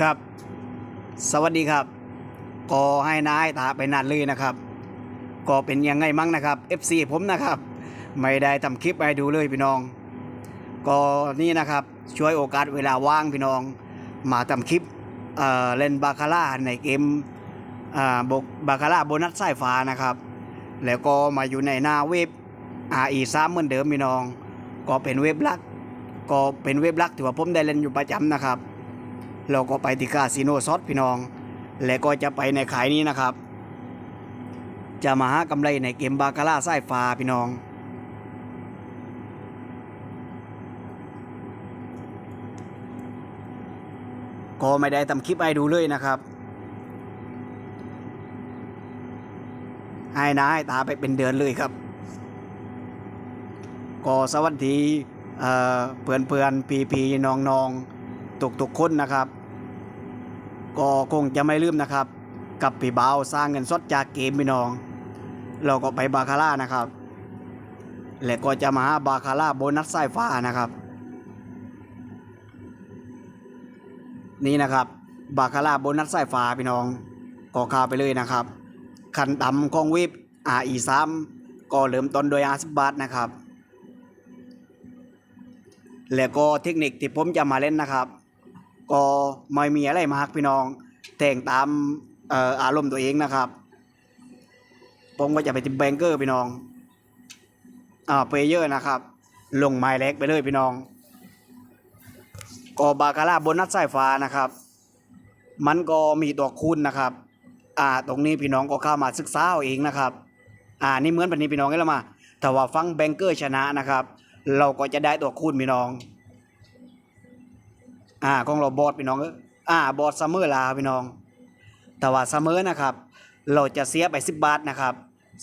ครับ สวัสดีครับก็ให้นายตาไปนัดเลยนะครับ ก็เป็นยังไงมั่งนะครับ FC ผมนะครับ ไม่ได้ทำคลิปให้ดูเลยพี่น้อง ก็นี่นะครับช่วยโอกาสเวลาว่างพี่น้อง มาทำคลิปเเล่นบาคาร่าในเกมบกบาคาร่าโบนัสสายฟ้านะครับ แล้วก็มาอยู่ในหน้าเว็บ RE 3เหมือนเดิมพี่น้อง ก็เป็นเว็บลัก ก็เป็นเว็บลักที่ว่าผมได้เล่นอยู่ประจำนะครับ เราก็ไปที่คาสิโนซอสพี่น้อง แล้วก็จะไปในขายนี้นะครับ จะมาหากำไรในเกมบาคาร่าสายฟ้าพี่น้อง ก็ไม่ได้ทำคลิปให้ดูเลยนะครับให้นะให้ตาไปเป็นเดือนเลยครับ ก็สวัสดีเออเพื่อนเพื่อนพีพีน้องน้องตุกตุกคนนะครับ ก็คงจะไม่ลืมนะครับ กับพี่บ่าวสร้างเงินสดจากเกมพี่น้อง เราก็ไปบาคาร่านะครับ และก็จะมาหาบาคาร่าโบนัสสายฟ้านะครับ นี่นะครับ บาคาร่าโบนัสสายฟ้าพี่น้อง ก็ข้าไปเลยนะครับขันต่ำของวิบ RE 3ก็เริ่มต้นโดย50บาทนะครับ แล้วก็เทคนิคที่ผมจะมาเล่นนะครับ ก็ไม่มีอะไรมากพี่น้อง แต่งตามเอ่ออารมณ์ตัวเองนะครับ ผมก็จะไปติมแบงเกอร์พี่น้อง อ่าเพลเยอร์นะครับ ลงไม้เล็กไปเลยพี่น้องก็บาคาร่าบนัสสายฟ้านะครับ มันก็มีตัวคูณนะครับ อ่า ตรงนี้พี่น้องก็เข้ามาศึกษาเอาเองนะครับ อ่า นี่เหมือนแบบนี้พี่น้องกันแล้วมา แต่ว่าฟังแบงเกอร์ชนะนะครับ เราก็จะได้ตัวคูณพี่น้อง อ่าของเราบอสพี่น้องเอออ่าบอสซัมเมอร์ลาพี่น้อง แต่ว่าซัมเมอร์นะครับ เราจะเสียไป10บาทนะครับ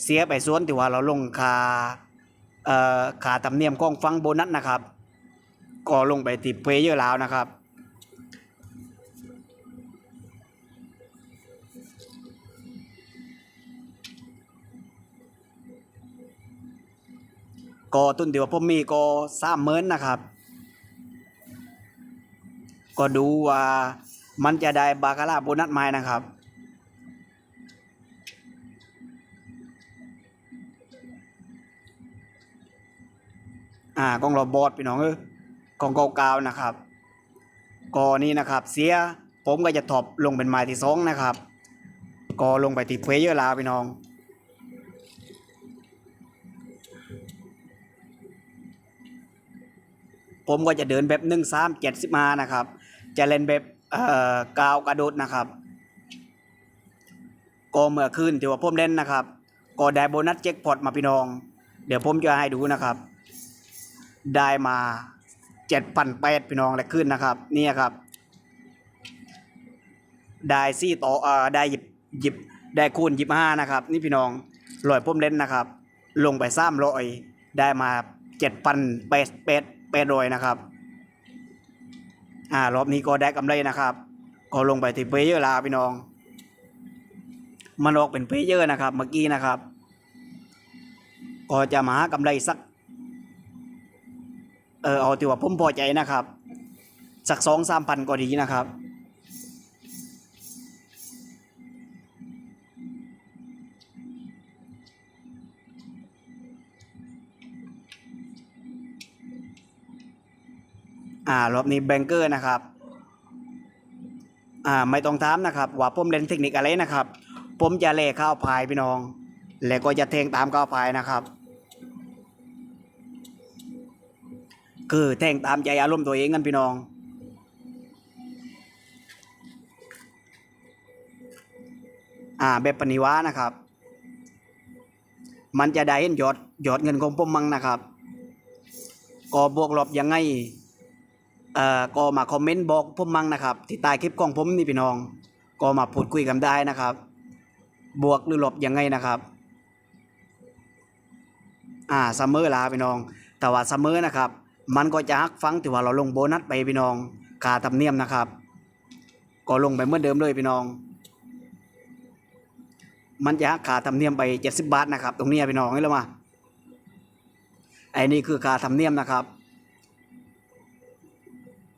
เสียไปส่วนที่ว่าเราลงคาเอ่อคาธรรมเนียมของฟังโบนัสนะครับ ก็ลงไปที่เพลเยอร์แล้วนะครับก็ตุนที่ว่าผมมีก็สามหมื่นนะครับ ก็ดูว่ามันจะได้บาคาร่าโบนัสไหมนะครับ อ่ากองรอบอดพี่น้องเออกองเก่าๆนะครับก็นี่นะครับ เสียผมก็จะถอบลงเป็นไม้ที่สองนะครับ ก็ลงไปที่เพลเยอร์ลาพี่น้องผมก็จะเดินแบบหนึ่งสามเจ็ดสิบมานะครับ จะเล่นแบบเอ่อกาวกระโดดนะครับก็เมื่อคืนที่ว่าผมเล่นนะครับก็ได้โบนัสเจ็คพอตมาพี่น้อง เดี๋ยวผมจะให้ดูนะครับ ได้มาเจ็ดพันแปดพี่น้องและขึ้นนะครับนี่ครับ ได้ซี่ต่อเอ่อได้หยิบหยิบได้คูณหยิบห้านะครับ นี่พี่น้องลอยผมเล่นนะครับ ลงไปซ้ำร้อยได้มาเจ็ดพันแปดแปดแปดรอยนะครับ อ่ารอบนี้ก็ได้กำไรนะครับ ก็ลงไปที่เพลเยอร์ลาพี่น้อง มันออกเป็นเพลเยอร์นะครับ เมื่อกี้นะครับ ก็จะมาหากำไรสัก เออเอาที่ว่าผมพอใจนะครับ สักสองสามพันก็ดีนะครับ อ่ารอบนี้แบงเกอร์นะครับอ่าไม่ต้องถามนะครับว่าผมเล่นเทคนิคอะไรนะครับ ผมจะเล่ข้าวพายพี่น้อง แล้วก็จะเทงตามข้าวพายนะครับ คือแทงตามใจอารมณ์ตัวเองกันพี่น้องอ่าแบบปณิวานะครับ มันจะได้เห็นยอดยอดเงินของผมมั่งนะครับ ก็บวกลบยังไง เอ่อก็มาคอมเมนต์บอกผมมั่งนะครับที่ใต้คลิปของผมนี่พี่น้อง ก็มาพูดคุยกันได้นะครับ บวกหรือลบยังไงนะครับอ่าซัมเมอร์ลาพี่น้อง แต่ว่าซัมเมอร์นะครับ มันก็จะฮักฟังที่ว่าเราลงโบนัสไปพี่น้องคาธรรมเนียมนะครับ ก็ลงไปเหมือนเดิมเลยพี่น้อง มันจะหักคาธรรมเนียมไปเจ็ดสิบบาทนะครับ ตรงนี้พี่น้องนี่แล้วมาไอ้นี่คือคาธรรมเนียมนะครับ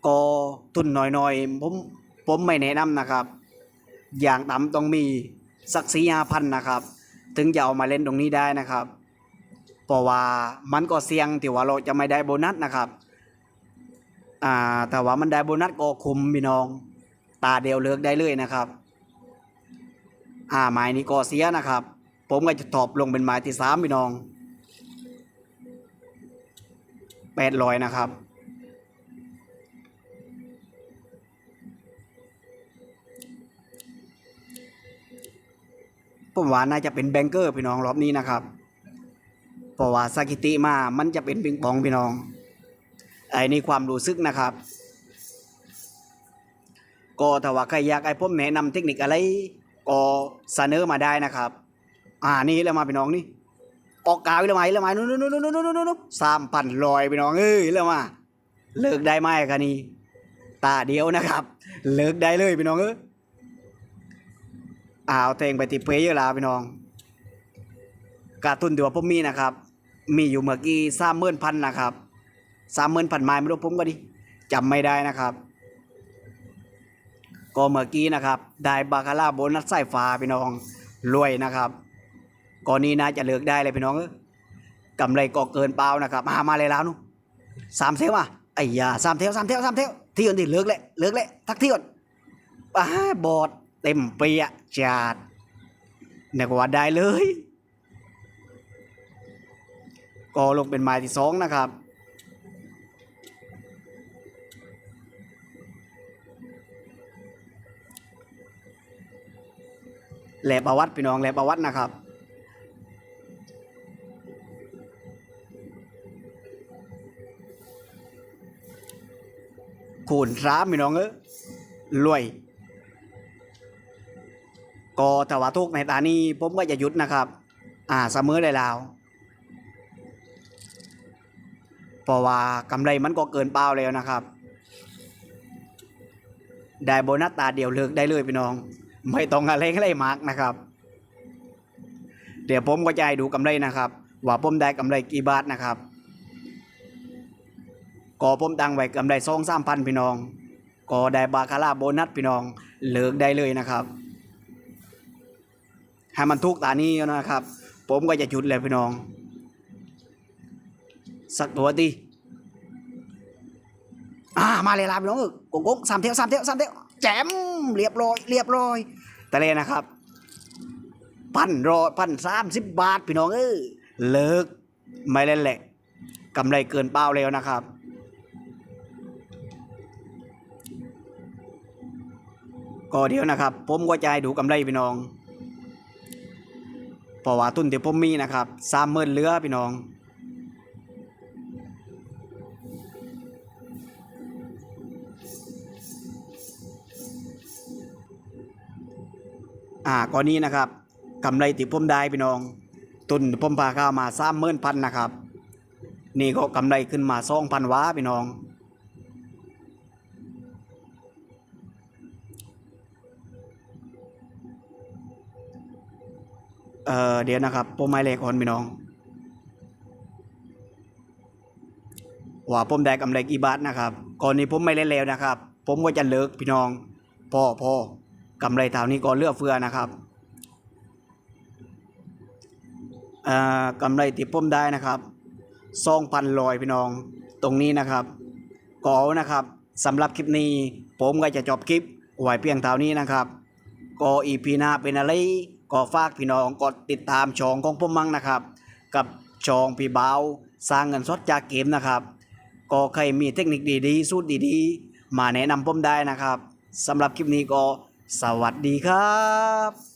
ก็ทุนหน่อยๆผมผมไม่แนะนำนะครับ อย่างต่ำต้องมีสักสี่ห้าพันนะครับ ถึงจะเอามาเล่นตรงนี้ได้นะครับ เพราะว่ามันก็เสี่ยงที่ว่าเราจะไม่ได้โบนัสนะครับ อ่าแต่ว่ามันได้โบนัสก็คุมพี่น้อง ตาเดียวเลือกได้เลยนะครับ อ่าหมายนี้ก็เสียนะครับ ผมก็จะตอบลงเป็นหมายที่สามพี่น้องแปดร้อยนะครับ ผมว่าน่าจะเป็นแบงเกอร์พี่น้องรอบนี้นะครับเพราะว่าสถิติมามันจะเป็นปิงปองพี่น้องไอ้นี่ความรู้สึกนะครับ ก็ถ้าว่าใครอยากให้ผมแนะนำเทคนิคอะไรก็เสนอมาได้นะครับ อ่านี่แล้วมาพี่น้องนี่ออกกาวแล้วไหมแล้วมานู่นนู่นนู่นนู่นนู่นสามพันลอยพี่น้องเอ้ยแล้วมาเลิกได้ไหมกันนี่ตาเดียวนะครับ เลิกได้เลยพี่น้องเอ้ย อ้าวเตงไปติเพย์เยอะลาพี่น้องการทุนที่ว่าผมมีนะครับ มีอยู่เมื่อกี้สามหมื่นพันนะครับสามหมื่นพันไม้ไม่รู้ผมก็ดิจำไม่ได้นะครับ ก็เมื่อกี้นะครับ ได้บาคาร่าโบนัสสายฟ้าพี่น้องรวยนะครับก่อนนี้น่าจะเลิกได้เลยพี่น้องเอ้ยกำไรก็เกินเปล่านะครับ มามาเลยแล้วนู่สามเทวอะไอ้ยาสามเทวสามเทวสามเทวที่อื่นที่เลิกเลยเลิกเลยทักที่ก่อนป้าบอด เต็มเปียจัดเนี่ยก็ว่าได้เลย ก็ลงเป็นไม้ที่สองนะครับแหลบประวัติพี่น้องแหลบประวัตินะครับ คูณสามพี่น้องเอ้ยรวย ก็ถ้าว่าทุกในตานี้ผมก็จะหยุดนะครับ อ่าเสมอได้แล้วเพราะว่ากำไรมันก็เกินเป้าแล้วนะครับ ได้โบนัสตาเดียวเลิกได้เลยพี่น้อง ไม่ต้องอะไรอะไรมากนะครับ เดี๋ยวผมก็จะให้ดูกำไรนะครับ ว่าผมได้กำไรกี่บาทนะครับก็ผมตั้งไว้กำไรสองสามพันพี่น้องก็ได้บาคาร่าโบนัสพี่น้องเลิกได้เลยนะครับ ให้มันทุกตานี้นะครับ ผมก็จะหยุดเลยพี่น้อง สักตัวดีอ่ามาเลยลาพี่น้องกงกงสามเที่ยวสามเที่ยวสามเที่ยวแจมเรียบร้อยเรียบร้อย แต่เลยนะครับ พันรอพันสามสิบบาทพี่น้องเออเลิกไม่เล่นแหละกำไรเกินเป้าแล้วนะครับก็เดียวนะครับ ผมก็จะให้ดูกำไรพี่น้อง เพราะว่าทุนที่ผมมีนะครับสามหมื่นเหลือพี่น้อง อ่าก่อนนี้นะครับกำไรที่ผมได้พี่น้องตุนผมพาข้าวมาสามหมื่นพันนะครับ นี่ก็กำไรขึ้นมาสองพันว้าพี่น้อง เอ่อเดี๋ยวนะครับผมไม่เลขก่อนพี่น้อง ว่าผมได้กำไรกี่บาทนะครับก่อนนี้ผมไม่เล่นแล้วนะครับ ผมก็จะเลิกพี่น้องพ่อพ่อกำไรเท่านี้ก็เลือเฟือนะครับเออกำไรที่ผมได้นะครับสองพันลอยพี่น้องตรงนี้นะครับก็เอานะครับสำหรับคลิปนี้ ผมก็จะจบคลิปไว้เพียงเท่านี้นะครับ ก็อีพีหน้าเป็นอะไร ก็ฝากพี่น้องกดติดตามช่องของผมมั่งนะครับ กับช่องพี่เบาสร้างเงินสดจากเกมนะครับ ก็ใครมีเทคนิคดีๆ สูตรดีๆ มาแนะนำผมได้นะครับสำหรับคลิปนี้ก็สวัสดีครับ